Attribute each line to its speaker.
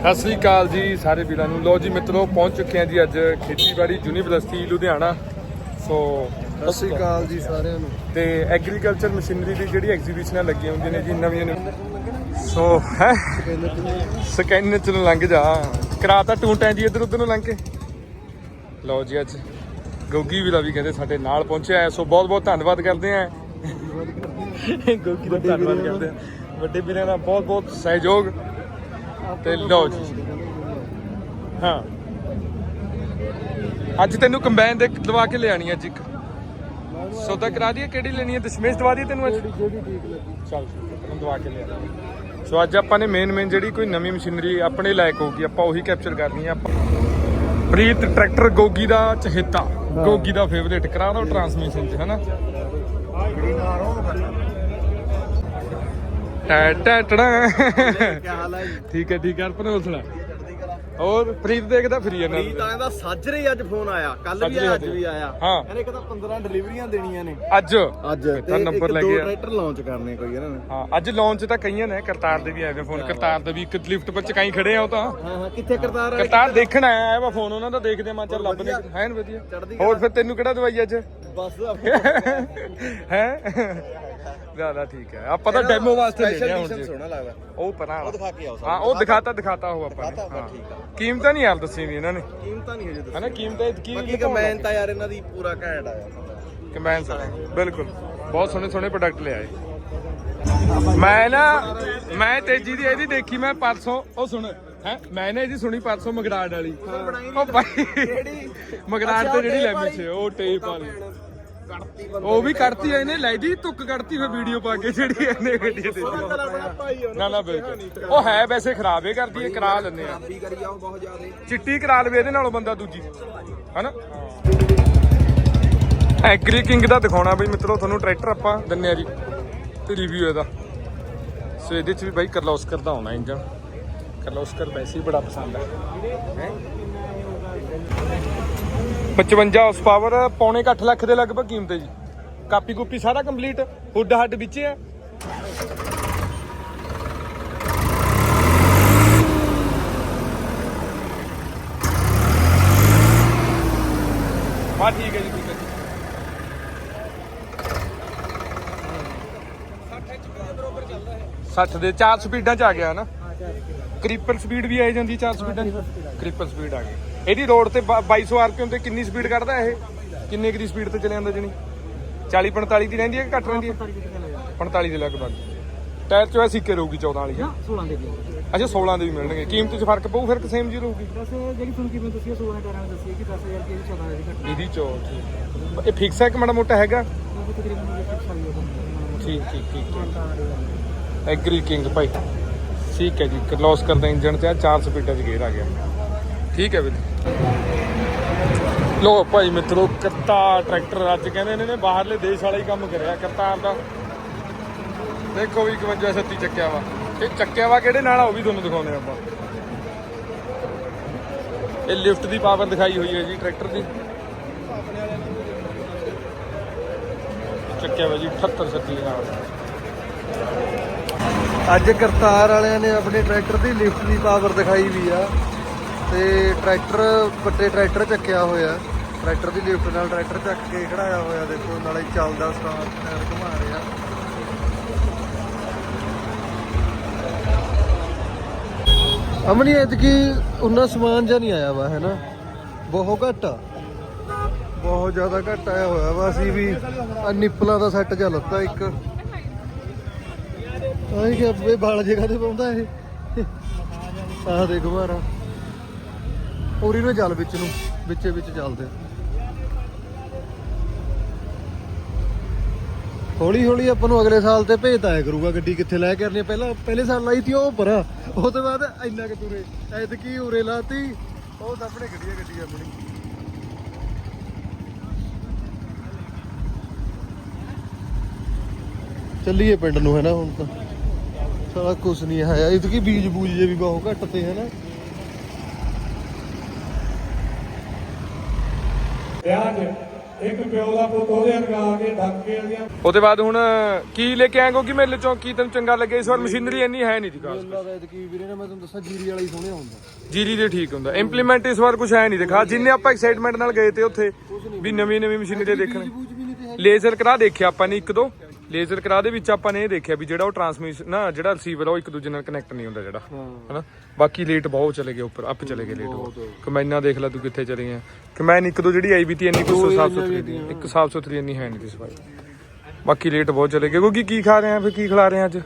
Speaker 1: ਸਤਿ ਸ੍ਰੀ ਅਕਾਲ ਜੀ ਸਾਰੇ ਵੀਰਾਂ ਨੂੰ। ਲੋ ਜੀ ਮਿੱਤਰੋ ਪਹੁੰਚ ਚੁੱਕੇ ਹਾਂ ਜੀ ਅੱਜ ਖੇਤੀਬਾੜੀ ਯੂਨੀਵਰਸਿਟੀ ਲੁਧਿਆਣਾ। ਸੋ
Speaker 2: ਸਤਿ ਸ਼੍ਰੀ ਅਕਾਲ ਜੀ ਸਾਰਿਆਂ ਨੂੰ।
Speaker 1: ਤੇ ਐਗਰੀਕਲਚਰ ਮਸ਼ੀਨਰੀ ਦੀ ਜਿਹੜੀ ਐਗਜ਼ੀਬਿਸ਼ਨਾਂ ਲੱਗੀਆਂ ਹੁੰਦੀਆਂ ਨੇ ਜੀ ਨਵੀਆਂ ਨਵੀਆਂ ਸੋ ਹੈ? ਸਕੈਨਰ ਚ ਨੂੰ ਲੰਘ ਜਾ। ਕਰਾਤਾ ਟੂਟਾਂ ਜੀ ਇੱਧਰ ਉੱਧਰ ਨੂੰ ਲੰਘ ਕੇ। ਲਓ ਜੀ ਅੱਜ ਗੋਗੀ ਵੀਰਾ ਵੀ ਕਹਿੰਦੇ ਸਾਡੇ ਨਾਲ ਪਹੁੰਚਿਆ ਸੋ ਬਹੁਤ ਬਹੁਤ ਧੰਨਵਾਦ ਕਰਦੇ ਹਾਂ। ਗੋਗੀ ਦਾ ਧੰਨਵਾਦ ਕਰਦੇ ਹਾਂ। ਵੱਡੇ ਵੀਰਾਂ ਦਾ ਬਹੁਤ ਬਹੁਤ ਸਹਿਯੋਗ। ਤੇ ਲਓ ਜੀ। ਹਾਂ। ਅੱਜ ਤੈਨੂੰ ਕੰਬਾਈਨ ਦੇ ਦਵਾ ਕੇ ਲਿਆਣੀ ਅੱਜ ਇੱਕ। ਸੌਦਾ ਕਰਾ ਦਈਏ ਕਿਹੜੀ ਲੈਣੀ ਹੈ ਦਸ਼ਮੇਸ਼ ਦਵਾ ਦਈਏ ਤੈਨੂੰ ਅੱਜ?
Speaker 2: ਜਿਹੜੀ ਠੀਕ ਲੱਗੀ।
Speaker 1: ਚੱਲ ਤੈਨੂੰ ਦਵਾ ਕੇ ਲਿਆ ਸੋ ਅੱਜ ਆਪਾਂ ਨੇ ਮੇਨ ਮੇਨ ਜਿਹੜੀ ਕੋਈ ਨਵੀਂ ਮਸ਼ੀਨਰੀ ਆਪਣੇ ਲਾਇਕ ਹੋਊਗੀ ਆਪਾਂ ਉਹੀ ਕੈਪਚਰ ਕਰਨੀ ਆ। ਆਪਾਂ ਪ੍ਰੀਤ ਟਰੈਕਟਰ ਗੋਗੀ ਦਾ ਚਹੇਤਾ। ਗੋਗੀ ਦਾ ਫੇਵਰੇਟ ਕਰਾ ਦੋ ਟਰਾਂਸਮਿਸ਼ਨ ਚ ਹਨਾ? ਟੈ ਟੈ ਟੜਾ।
Speaker 2: ਕੀ ਹਾਲ ਹੈ
Speaker 1: ਠੀਕ ਹੈ ਠੀਕ ਹੈ ਅਰਪਨ ਹੌਸਲਾ ਹੋਰ ਪ੍ਰੀਤ ਦੇਖਦਾ ਫਰੀ ਇਹਨਾਂ
Speaker 2: ਪ੍ਰੀਤ ਆਇਆ ਦਾ ਸਾਜਰੇ ਹੀ ਅੱਜ ਫੋਨ ਆਇਆ। ਕੱਲ ਵੀ ਆਇਆ ਅੱਜ। ਵੀ ਆਇਆ।
Speaker 1: ਹਾਂ।
Speaker 2: ਕਹਿੰਦੇ ਇੱਕ ਤਾਂ 15 ਡਿਲੀਵਰੀਆਂ ਦੇਣੀਆਂ ਨੇ।
Speaker 1: ਅੱਜ।
Speaker 2: ਅੱਜ।
Speaker 1: ਤਾਂ ਨੰਬਰ ਲੈ
Speaker 2: ਦੋ
Speaker 1: ਗਿਆ
Speaker 2: ਟਰੈਕਟਰ ਲਾਂਚ ਕਰਨੇ ਕੋਈ ਇਹਨਾਂ ਨੇ?
Speaker 1: ਹਾਂ ਅੱਜ ਲਾਂਚ ਤਾਂ ਕਈਆਂ ਨੇ ਕਰਤਾਰ ਦੇ ਵੀ ਆਏ ਫੋਨ ਕਰਤਾਰ ਦੇ ਵੀ ਇੱਕ ਲਿਫਟ ਪਰ ਚਕਾਈ ਖੜੇ ਆ ਉਹ ਤਾਂ।
Speaker 2: ਹਾਂ ਹਾਂ ਕਿੱਥੇ ਕਰਤਾਰ?
Speaker 1: ਕਰਤਾਰ ਦੇਖਣ ਆਇਆ ਵਾ ਫੋਨ ਉਹਨਾਂ ਦਾ ਦੇਖਦੇ ਮੈਂ ਚੱਲ ਲੱਭਨੇ ਹੈ ਵਧੀਆ। ਹੋਰ ਫਿਰ ਤੈਨੂੰ ਕਿਹੜਾ ਦਵਾਈ ਅੱਜ?
Speaker 2: ਬਸ।
Speaker 1: ਹੈ? ਜ਼ਿਆਦਾ ਠੀਕ ਹੈ। ਆਪਾਂ ਤਾਂ ਡੈਮੋ ਵਾਸਤੇ ਲੈ ਲਿਆ ਹੁਣ ਜੀ।
Speaker 2: ਸੋਹਣਾ ਲੱਗਦਾ।
Speaker 1: ਉਹ ਪਰਾਂ
Speaker 2: ਉਹ ਦਿਖਾ ਕੇ ਆਓ
Speaker 1: ਹਾਂ ਉਹ ਦਿਖਾਤਾ ਦਿਖਾਤਾ ਉਹ ਆਪਾਂ ਨੇ। ਹਾਂ।
Speaker 2: ਠੀਕ ਆ।
Speaker 1: ਕੀਮਤਾਂ ਨਹੀਂ ਯਾਰ ਦੱਸੀ ਵੀ ਇਹਨਾਂ ਨੇ।
Speaker 2: ਕੀਮਤਾਂ ਨਹੀਂ ਹਜੇ ਦੱਸੀ
Speaker 1: ਹਨਾ ਕੀਮਤਾਂ ਕੀ
Speaker 2: ਬਾਕੀ ਕਮੈਨ ਤਾਂ ਯਾਰ ਇਹਨਾਂ ਦੀ ਪੂਰਾ ਘੈਂਟ ਆਇਆ
Speaker 1: ਕੰਬਾਈਨ ਸਾਰੇ ਬਿਲਕੁਲ। ਬਹੁਤ ਸੋਹਣੇ ਸੋਹਣੇ ਪ੍ਰੋਡਕਟ ਲਿਆਏ। ਮੈਂ ਨਾ ਮੈਂ ਤੇਜੀ ਦੀ ਇਹਦੀ ਦੇਖੀ ਮੈਂ ਪਰਸੋਂ ਉਹ ਸੁਣ ਹੈ ਮੈਂ ਨਾ ਇਹਦੀ ਸੁਣੀ ਪਰਸੋਂ ਮਗਰਾੜ ਵਾਲੀ। ਉਹ ਭਾਈ ਮਗਰਾੜ ਤੇ ਜਿਹੜੀ ਲੈਮੀ ਸੀ ਉਹ ਟੇਪ ਵਾਲੀ।
Speaker 2: ਕੱਢਤੀ
Speaker 1: ਉਹ ਵੀ ਕੱਢਤੀ ਇਹਨੇ ਲੈ ਦੀ ਤੁੱਕ ਕੱਢਤੀ ਫਿਰ ਵੀਡੀਓ ਪਾ ਕੇ ਜਿਹੜੀ ਇਹਨੇ ਗੱਡੀ ਤੇ
Speaker 2: ਆਪਣਾ ਭਾਈ
Speaker 1: ਨਾ ਨਾ ਬਿਲਕੁਲ। ਉਹ ਹੈ ਵੈਸੇ ਖਰਾਬ ਹੀ ਕਰਦੀ ਹੈ ਕਰਾ ਲੈਂਦੇ ਆ।
Speaker 2: ਵੀ ਕਰੀ ਜਾਓ ਬਹੁਤ ਜ਼ਿਆਦਾ।
Speaker 1: ਚਿੱਟੀ ਕਰਾ ਲਵੇ ਇਹਦੇ ਨਾਲੋਂ ਬੰਦਾ ਦੂਜੀ। ਹਨਾ? ਐਗਰੀ ਕਿੰਗ ਦਾ ਦਿਖਾਉਣਾ ਬਈ ਮਿੱਤਰੋ ਤੁਹਾਨੂੰ ਟਰੈਕਟਰ ਆਪਾਂ ਦਿੰਨੇ ਆ ਜੀ ਤੇ ਰਿਵਿਊ ਇਹਦਾ। ਸੋ ਇਹਦੇ ਚ ਵੀ ਬਾਈ ਕਰਲੋਸਕਰ ਦਾ ਆਉਣਾ ਇੰਜਨ ਕਰਲੋਸਕਰ ਵੈਸੇ ਹੀ ਬੜਾ ਪਸੰਦ ਹੈ? 55 ਹਾਰਸ ਪਾਵਰ ਪੌਣੇ 8 ਲੱਖ ਦੇ ਲਗਭਗ ਕੀਮਤ ਹੈ ਜੀ। ਕਾਪੀ ਕੂਪੀ ਸਾਰਾ ਕੰਪਲੀਟ ਹੁੱਡ ਹੱਡ ਵਿੱਚ ਹੈ ਹਾਂ। ਠੀਕ ਹੈ ਜੀ ਠੀਕ ਹੈ ਜੀ। 60 ਦੇ 4 ਸਪੀਡਾਂ ਚ ਆ ਗਿਆ ਨਾ। ਕ੍ਰੀਪਰ ਸਪੀਡ ਵੀ ਆ ਜਾਂਦੀ 4 ਸਪੀਡਾਂ ਕ੍ਰੀਪਰ ਸਪੀਡ ਆ ਗਈ ਇਹਦੀ ਰੋਡ ਤੇ 2200 ਆਰਪੀਐਮ ਤੇ ਕਿੰਨੀ ਸਪੀਡ ਕੱਢਦਾ ਇਹ? ਕਿੰਨੇ ਕੁ ਦੀ ਸਪੀਡ ਤੇ ਚਲੇ ਜਾਂਦਾ ਜਣੀ? 40 45 ਦੀ ਰਹਿੰਦੀ ਹੈ ਕਿ ਘੱਟ ਰਹਿੰਦੀ ਹੈ? 45 ਦੇ ਲਗਭਗ। ਟਾਇਰ ਚ ਸਿੱਕੇ ਰਹੂਗੀ 14 ਵਾਲੀ।
Speaker 3: 16 ਦੇ ਦਿਓ
Speaker 1: ਅੱਛਾ 16 ਦੇ ਵੀ ਮਿਲਣਗੇ। ਕੀਮਤ ਚ ਫ਼ਰਕ ਪਊ ਫਿਰ ਸੇਮ ਜੀ ਰਹੂਗੀ?
Speaker 3: ਬਸ ਜਿਹੜੀ ਤੁਹਾਨੂੰ ਕਿਵੇਂ ਦੱਸੀ 16 ਟਾਇਰਾਂ ਦੱਸੀ ਕਿ 10000 ਰੁਪਏ ਦੀ 14 ਦੀ ਘੱਟ।
Speaker 1: ਇਹਦੀ ਚੋ ਇਹ ਫਿਕਸ ਹੈ ਕਿ ਮਾੜਾ ਮੋਟਾ ਹੈਗਾ? ਠੀਕ ਠੀਕ ਠੀਕ ਐਗਰੀ ਕਿੰਗ ਭਾਈ। ਠੀਕ ਹੈ ਜੀ ਕਲੋਸ ਕਰਦਾ ਇੰਜਨ ਤੇ ਆ 4 ਸਪੀਡਾਂ 'ਚ ਗੇਅਰ ਆ ਗਿਆ। ਠੀਕ ਹੈ ਵੀਰ। ਲੋ ਭਾਈ ਮਿੱਤਰੋ, ਕਰਤਾਰ ਟਰੈਕਟਰ ਅੱਜ ਕਹਿੰਦੇ ਨੇ ਨੇ ਬਾਹਰਲੇ ਦੇਸ਼ ਵਾਲਾ ਹੀ ਕੰਮ ਕਰਿਆ, ਕਰਤਾਰ ਦਾ। ਦੇਖੋ ਵੀ 51 36 ਚੱਕਿਆ ਵਾ। ਇਹ ਚੱਕਿਆ ਵਾ ਕਿਹੜੇ ਨਾਲ ਆ, ਉਹ ਵੀ ਤੁਹਾਨੂੰ ਦਿਖਾਉਂਦੇ ਆਪਾਂ। ਇਹ ਲਿਫਟ ਦੀ ਪਾਵਰ ਦਿਖਾਈ ਹੋਈ ਹੈ ਜੀ, ਟਰੈਕਟਰ ਦੀ। ਚੱਕਿਆ ਵਾ ਜੀ 78 36 ਨਾਲ।
Speaker 2: ਅੱਜ ਕਰਤਾਰ ਵਾਲਿਆਂ ਨੇ ਆਪਣੇ ਟਰੈਕਟਰ ਦੀ ਲਿਫਟ ਦੀ ਪਾਵਰ ਦਿਖਾਈ ਵੀ ਆ। ਤੇ ਟਰੈਕਟਰ, ਵੱਡੇ ਟਰੈਕਟਰ ਚੱਕਿਆ ਹੋਇਆ ਟਰੈਕਟਰ ਦੀ ਲਿਫਟ ਨਾਲ ਟਰੈਕਟਰ ਚੱਕ ਕੇ ਖੜਾਇਆ ਹੋਇਆ, ਦੇਖੋ, ਨਾਲੇ ਚੱਲਦਾ ਸਟਾਰ ਟਾਇਰ ਘੁਮਾ ਰਿਹਾ। ਅਮਨੀ, ਐਤਕੀ ਉਹਨਾਂ ਸਮਾਨ ਜਾਂ ਨਹੀਂ ਆਇਆ ਵਾ ਹੈ ਬਹੁਤ ਘੱਟ ਆ। ਬਹੁਤ ਜ਼ਿਆਦਾ ਘੱਟ ਆਇਆ ਹੋਇਆ ਵਾ, ਅਸੀਂ ਵੀ ਆ ਨਿੱਪਲਾਂ ਦਾ ਸੈੱਟ ਜਿਹਾ ਲੱਤਾ ਇੱਕ। ਆਈ ਕਿ ਅੱਬੇ ਬਾਲ ਜਗ੍ਹਾ ਤੇ ਪਾਉਂਦਾ ਇਹ? ਆਹ ਦੇਖ ਮਾਰਾ। ਉਰੀ ਨੂੰ ਚੱਲ ਵਿੱਚ ਨੂੰ, ਵਿੱਚੇ, ਵਿੱਚ ਚੱਲਦੇ ਹੌਲੀ ਹੌਲੀ ਆਪਾਂ ਨੂੰ ਅਗਲੇ ਸਾਲ ਤੇ ਭੇਤ ਆਇਆ ਕਰੂਗਾ ਗੱਡੀ ਕਿੱਥੇ ਲੈ ਕੇ ਆਣੀ ਪਹਿਲਾਂ, ਪਹਿਲੇ ਸਾਲ ਲਾਈ ਤੀ ਉਹ ਪਰਾ ਉਹ ਤੋਂ ਬਾਅਦ ਇੰਨਾ ਕਿ ਤੁਰੇ ਐਤਕੀ ਉਰੇ ਲਾਤੀ, ਉਹ ਸਾਹਮਣੇ ਗੱਡੀਆਂ ਗੱਡੀ ਆਪਣੀ। ਚੱਲੀਏ ਪਿੰਡ ਨੂੰ, ਹੈ ਨਾ ਹੁਣ ਤਾਂ। ਸਾਰਾ ਕੁਛ ਨਹੀਂ ਹੈ। ਇਹ ਬੀਜ ਬੂਜ ਜੇ ਵੀ ਬਹੁਤ ਘੱਟ ਤੇ, ਹੈ ਨਾ।
Speaker 1: ਧਿਆਨ
Speaker 4: ਇੱਕ ਪਿਓ ਦਾ ਪੁੱਤ ਉਹਦੇ ਅਗਾ ਕੇ ਢੱਕ ਕੇ ਉਹਦੀਆਂ
Speaker 1: ਉਹਦੇ ਬਾਅਦ ਹੁਣ ਕੀ ਲੈ ਕੇ ਆਏਗੋ ਕਿ ਮੇਲੇ ਚੋਂ? ਕੀ ਤੈਨੂੰ ਚੰਗਾ ਲੱਗਿਆ ਇਸ ਵਾਰ ਮਸ਼ੀਨਰੀ ਇੰਨੀ ਹੈ ਨਹੀਂ ਦੀ ਖਾਸ
Speaker 2: ਮੇਲਾ ਦਾ ਕੀ ਵੀਰੇ ਨੇ ਮੈਂ ਤੁਹਾਨੂੰ ਦੱਸਾਂ ਜੀਰੀ ਵਾਲਾ ਹੀ ਸੋਹਣਿਆ ਹੁੰਦਾ
Speaker 1: ਜੀਰੀ ਦੇ ਠੀਕ ਹੁੰਦਾ। ਇੰਪਲੀਮੈਂਟ ਇਸ ਵਾਰ ਕੁਝ ਹੈ ਨਹੀਂ ਦਿਖਾ। ਜਿੰਨੇ ਆਪਾਂ ਐਕਸਾਈਟਮੈਂਟ ਨਾਲ ਗਏ ਤੇ ਉੱਥੇ ਵੀ ਨਵੀਂ ਨਵੀਂ ਮਸ਼ੀਨਰੀ ਦੇਖਣ। ਲੇਜ਼ਰ ਕਰਾ ਦੇਖਿਆ ਆਪਾਂ ਨੇ ਇੱਕ ਦੋ ਲੇਜ਼ਰ ਕਰਾ ਦੇ ਵਿੱਚ ਆਪਾਂ ਨੇ ਇਹ ਦੇਖਿਆ ਵੀ ਜਿਹੜਾ ਉਹ ਟਰਾਂਸਮਿਸ਼ਨ ਨਾ ਜਿਹੜਾ ਰਿਸੀਵਰ ਉਹ ਇੱਕ ਦੂਜੇ ਨਾਲ ਕਨੈਕਟ ਨਹੀਂ ਹੁੰਦਾ ਜਿਹੜਾ ਹਨਾ? ਬਾਕੀ ਲੇਟ ਬਹੁਤ ਚਲੇ ਗਏ ਉੱਪਰ ਅੱਪ ਚਲੇ ਗਏ ਲੇਟ ਕਮੈਨਾ ਦੇਖ ਲੈ ਤੂੰ ਕਿੱਥੇ ਚਲੇ ਗਿਆ ਕਮੈਨ ਇੱਕ ਦੋ ਜਿਹੜੀ ਆਈ ਵੀ ਤੀ ਇੰਨੀ ਕੁ ਸਾਫ਼ ਸੁਥਰੀ ਨਹੀਂ ਇੱਕ ਸਾਫ਼ ਸੁਥਰੀ ਇੰਨੀ ਹੈ ਨਹੀਂ ਸੀ ਸਫ਼ਾਈ। ਬਾਕੀ ਲੇਟ ਬਹੁਤ ਚਲੇ ਗਏ। ਕਿਉਂਕਿ ਕੀ ਖਾ ਰਹੇ ਆ ਫਿਰ ਕੀ ਖਿਲਾ ਰਹੇ ਆ ਅੱਜ?